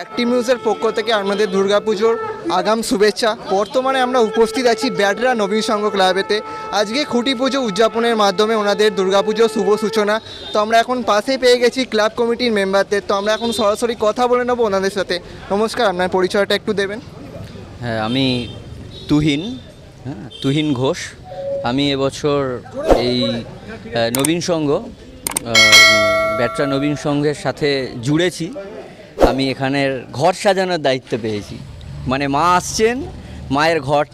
Active নিউজের পক্ষ থেকে আপনাদের দুর্গাপুজোর আগাম শুভেচ্ছা। বর্তমানে আমরা উপস্থিত আছি ব্যাটরা নবীন সংঘ ক্লাবেতে আজকে খুঁটি পুজো উদযাপনের মাধ্যমে ওনাদের দুর্গাপুজো শুভ সূচনা। তো আমরা এখন পাশে পেয়ে গেছি ক্লাব কমিটির মেম্বারদের তো আমরা এখন সরাসরি কথা বলে নেব ওনাদের সাথে। নমস্কার, আপনার পরিচয়টা একটু দেবেন। হ্যাঁ আমি তুহিন হ্যাঁ তুহিন ঘোষ। আমি এবছর এই নবীন সংঘ ব্যাটরা নবীন সংঘের সাথে জুড়েছি। আমি এখানের ঘর সাজানোর দায়িত্ব পেয়েছি। মানে মা আসছেন, মায়ের ঘর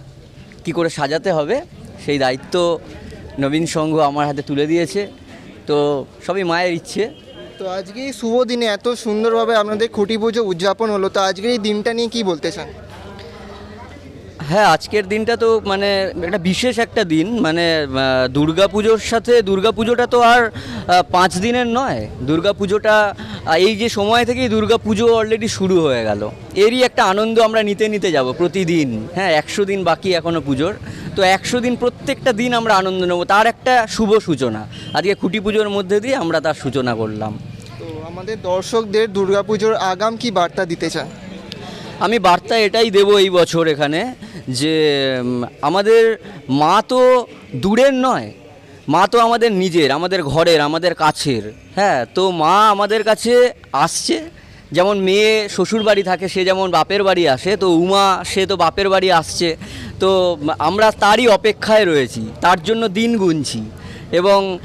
কি করে সাজাতে হবে সেই দায়িত্ব নবীন সংঘ আমার হাতে তুলে দিয়েছে। তো সবই মায়ের ইচ্ছে। তো আজকে শুভ দিনে এত সুন্দরভাবে আপনাদের খুঁটি পুজো উদযাপন হলো, তো আজকের এই দিনটা নিয়ে কি বলতে চান? হ্যাঁ আজকের দিনটা তো মানে একটা বিশেষ একটা দিন। মানে দুর্গা পুজোর সাথে দুর্গা পুজোটা তো আর পাঁচ দিনের নয়। দুর্গা পুজোটা এই যে সময় থেকেই দুর্গা পুজো অলরেডি শুরু হয়ে গেল। এরই একটা আনন্দ আমরা নিতে নিতে যাব প্রতিদিন। হ্যাঁ একশো দিন বাকি এখনও পুজোর। তো একশো দিন প্রত্যেকটা দিন আমরা আনন্দ নেব। তার একটা শুভ সূচনা। আজকে খুঁটি পুজোর মধ্যে দিয়ে আমরা তার সূচনা করলাম। তো আমাদের দর্শকদের দুর্গাপুজোর আগাম কি বার্তা দিতে চান? আমি বার্তা এটাই দেব এই বছর এখানে। যে আমাদের মা তো দূরের নয়। মা তো আমাদের নিজের, আমাদের ঘরের, আমাদের কাছের। হ্যাঁ তো মা আমাদের কাছে আসছে। যেমন মেয়ে শ্বশুর বাড়ি থাকে, সে যেমন বাপের বাড়ি আসে, তো উমা, সে তো বাপের বাড়ি আসছে। তো আমরা তারই অপেক্ষায় রয়েছি, তার জন্য দিন গুনছি। এবং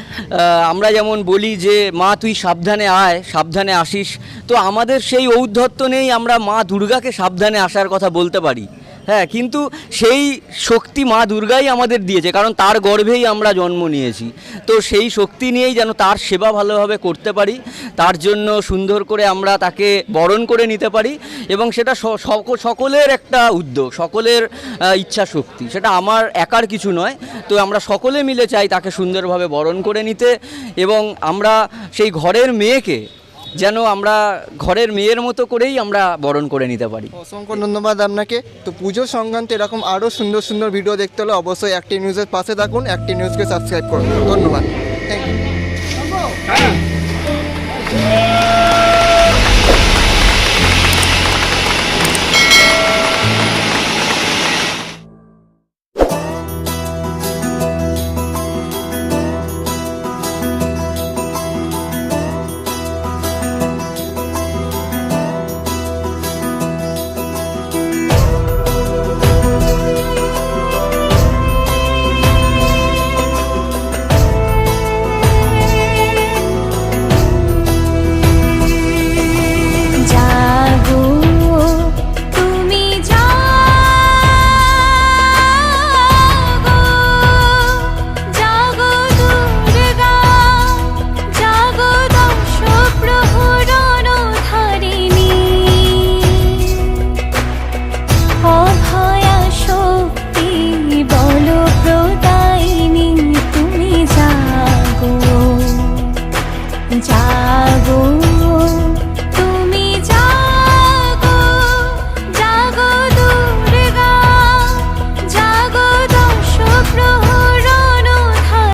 আমরা যেমন বলি যে, মা তুই সাবধানে আয়, সাবধানে আসিস। তো আমাদের সেই ঔদ্ধত্য নেই আমরা মা দুর্গাকে সাবধানে আসার কথা বলতে পারি। হ্যাঁ কিন্তু সেই শক্তি মা দুর্গাই আমাদের দিয়েছে, কারণ তার গর্ভেই আমরা জন্ম নিয়েছি। তো সেই শক্তি নিয়েই যেন তার সেবা ভালোভাবে করতে পারি, তার জন্য সুন্দর করে আমরা তাকে বরণ করে নিতে পারি, এবং সেটা সক- সকলের একটা উদ্যোগ, সকলের ইচ্ছা শক্তি। সেটা আমার একার কিছু নয়, তো আমরা সকলে মিলে চাই তাকে সুন্দরভাবে বরণ করে নিতে, এবং আমরা সেই ঘরের মেয়েকে যেন আমরা ঘরের মেয়ের মতো করেই আমরা বরণ করে নিতে পারি। অসংখ্য ধন্যবাদ আপনাকে। তো পুজো সংক্রান্ত এরকম আরও সুন্দর সুন্দর ভিডিও দেখতে হলে অবশ্যই একটি নিউজের পাশে থাকুন একটি নিউজকে সাবস্ক্রাইব করুন। ধন্যবাদ। Thank you